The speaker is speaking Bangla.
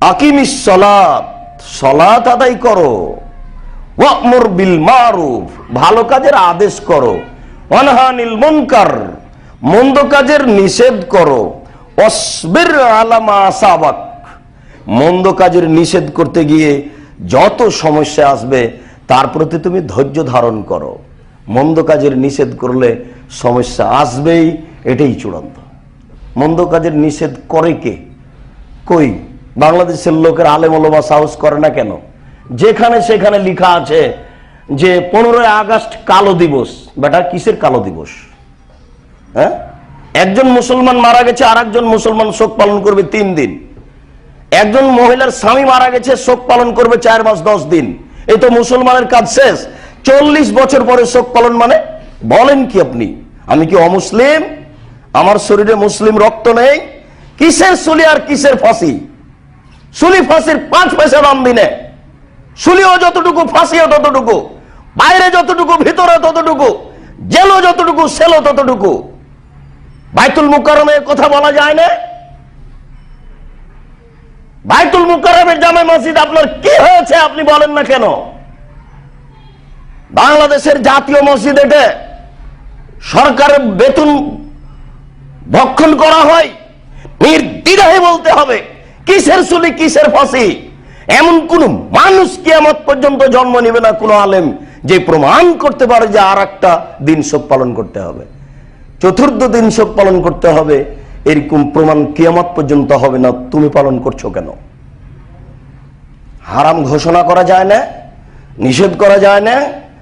আকিমিস সলাত সলাত আদায় করো। ওয়ামুর বিল মারুফ ভালো কাজের আদেশ করো। অনহানিল মুনকার, মন্দ কাজের নিষেধ করো। অসবির আলামা সাবাক মন্দ কাজের নিষেধ করতে গিয়ে যত সমস্যা আসবে, তার প্রতি তুমি ধৈর্য ধারণ করো। মন্দ কাজের নিষেধ করলে সমস্যা আসবেই, এটাই চূড়ান্ত। মন্দ কাজের নিষেধ করে কে? কই? বাংলাদেশের লোকের আলেমলমা সাহস করে না কেন? যেখানে সেখানে লেখা আছে যে পনেরোই আগস্ট কালো দিবস। বেটা, কিসের কালো দিবস? হ্যাঁ? একজন মুসলমান মারা গেছে আর একজন মুসলমান শোক পালন করবে তিন দিন। একজন মহিলার স্বামী মারা গেছে, শোক পালন করবে চার মাস, দশ দিন। এই তো মুসলমানের কাজ শেষ। চল্লিশ বছর পরে শোক পালন মানে? বলেন কি আপনি? আমি কি অমুসলিম? আমার শরীরে মুসলিম রক্ত নেই? কিসের সুলি আর কিসের ফাঁসি? সুলি ফাঁসির পাঁচ পয়সা দাম দিনে সুলিও যতটুকু, ফাঁসিও ততটুকু, বাইরে যতটুকু, ভিতরে ততটুকু, জেলও যতটুকু, সেলও ততটুকু। বাইতুল মুকারমের কথা বলা যায় না? বাইতুল মুকারমের জামে মসজিদ আপনার কি হয়েছে আপনি বলেন না কেন? বাংলাদেশের জাতীয় মসজিদ এটা সরকারের বেতন ভক্ষণ করা হয়, নির্দ্বিধায় বলতে হবে। কিসের চুলি, কিসের ফাঁসি? এমন কোন মানুষ কিয়ামত পর্যন্ত জন্ম নেবে না কোনো আলেম যে প্রমাণ করতে পারে যে আর একটা দিন শোক পালন করতে হবে। চতুর্থ দিন শোক পালন করতে হবে। এরকম প্রমাণ কিয়ামত পর্যন্ত হবে না। তুমি পালন করছ কেন? হারাম ঘোষণা করা যায় না, নিষেধ করা যায় না